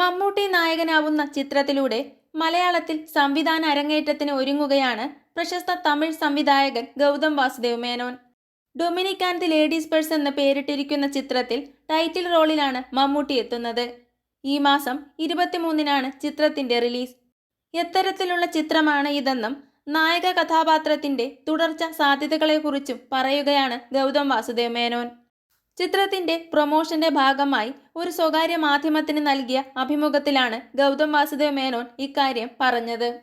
മമ്മൂട്ടി നായകനാവുന്ന ചിത്രത്തിലൂടെ മലയാളത്തിൽ സംവിധാന അരങ്ങേറ്റത്തിന് ഒരുങ്ങുകയാണ് പ്രശസ്ത തമിഴ് സംവിധായകൻ Gautham Vasudev Menon. Dominic and the ladies purse എന്ന് പേരിട്ടിരിക്കുന്ന ചിത്രത്തിൽ ടൈറ്റിൽ റോളിലാണ് മമ്മൂട്ടി എത്തുന്നത്. ഈ മാസം ഇരുപത്തിമൂന്നിനാണ് ചിത്രത്തിന്റെ റിലീസ്. എത്തരത്തിലുള്ള ചിത്രമാണ് ഇതെന്നും നായക കഥാപാത്രത്തിന്റെ തുടർച്ച സാധ്യതകളെക്കുറിച്ചും പറയുകയാണ് ഗൗതം വാസുദേവ് മേനോൻ. ചിത്രത്തിന്റെ പ്രൊമോഷന്റെ ഭാഗമായി ഒരു സ്വകാര്യ മാധ്യമത്തിന് നൽകിയ അഭിമുഖത്തിലാണ് ഗൗതം വാസുദേവ് മേനോൻ ഇക്കാര്യം പറഞ്ഞത്.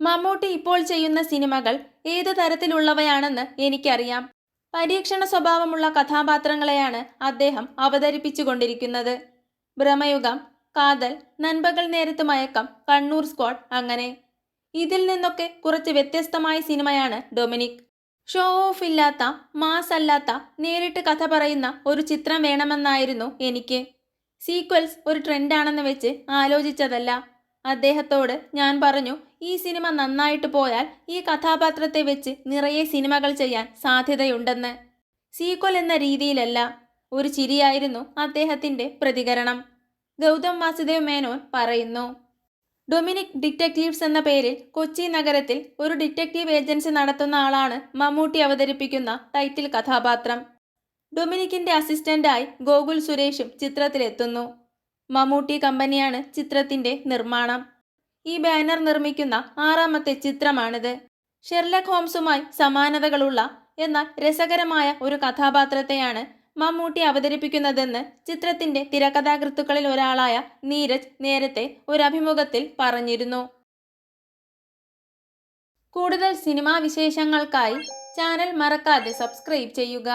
മമ്മൂട്ടി ഇപ്പോൾ ചെയ്യുന്ന സിനിമകൾ ഏത് തരത്തിലുള്ളവയാണെന്ന് എനിക്കറിയാം. പരീക്ഷണ സ്വഭാവമുള്ള കഥാപാത്രങ്ങളെയാണ് അദ്ദേഹം അവതരിപ്പിച്ചുകൊണ്ടിരിക്കുന്നത്. ഭ്രമയുഗം കാതൽ നൻപകൽ നേരത്ത് മയക്കം കണ്ണൂർ സ്ക്വാഡ് അങ്ങനെ. ഇതിൽ നിന്നൊക്കെ കുറച്ച് വ്യത്യസ്തമായ സിനിമയാണ് ഡൊമിനിക്. ഷോ ഓഫ് ഇല്ലാത്ത മാസ് അല്ലാത്ത നേരിട്ട് കഥ പറയുന്ന ഒരു ചിത്രം വേണമെന്നായിരുന്നു എനിക്ക്. സീക്വൽസ് ഒരു ട്രെൻഡാണെന്ന് വെച്ച് ആലോചിച്ചതല്ല. അദ്ദേഹത്തോട് ഞാൻ പറഞ്ഞു ഈ സിനിമ നന്നായിട്ട് പോയാൽ ഈ കഥാപാത്രത്തെ വെച്ച് നിറയെ സിനിമകൾ ചെയ്യാൻ സാധ്യതയുണ്ടെന്ന്. സീക്വൽ എന്ന രീതിയിലല്ല ഒരു ചിരിയായിരുന്നു അദ്ദേഹത്തിന്റെ പ്രതികരണം. ഗൗതം വാസുദേവ് മേനോൻ പറയുന്നു ഡൊമിനിക് ഡിറ്റക്റ്റീവ്സ് എന്ന പേരിൽ കൊച്ചി നഗരത്തിൽ ഒരു ഡിറ്റക്റ്റീവ് ഏജൻസി നടത്തുന്ന ആളാണ് മമ്മൂട്ടി അവതരിപ്പിക്കുന്ന ടൈറ്റിൽ കഥാപാത്രം. ഡൊമിനിക്കിന്റെ അസിസ്റ്റന്റായി ഗോകുൽ സുരേഷും ചിത്രത്തിലെത്തുന്നു. മമ്മൂട്ടി കമ്പനിയാണ് ചിത്രത്തിന്റെ നിർമ്മാണം. ഈ ബാനർ നിർമ്മിക്കുന്ന ആറാമത്തെ ചിത്രമാണിത്. ഷെർലക് ഹോംസുമായി സമാനതകളുള്ള എന്നാൽ രസകരമായ ഒരു കഥാപാത്രത്തെയാണ് മമ്മൂട്ടി അവതരിപ്പിക്കുന്നതെന്ന് ചിത്രത്തിന്റെ തിരക്കഥാകൃത്തുക്കളിൽ ഒരാളായ നീരജ് നേരത്തെ ഒരു അഭിമുഖത്തിൽ പറഞ്ഞിരുന്നു. കൂടുതൽ സിനിമാ വിശേഷങ്ങൾക്കായി ചാനൽ മറക്കാതെ സബ്സ്ക്രൈബ് ചെയ്യുക.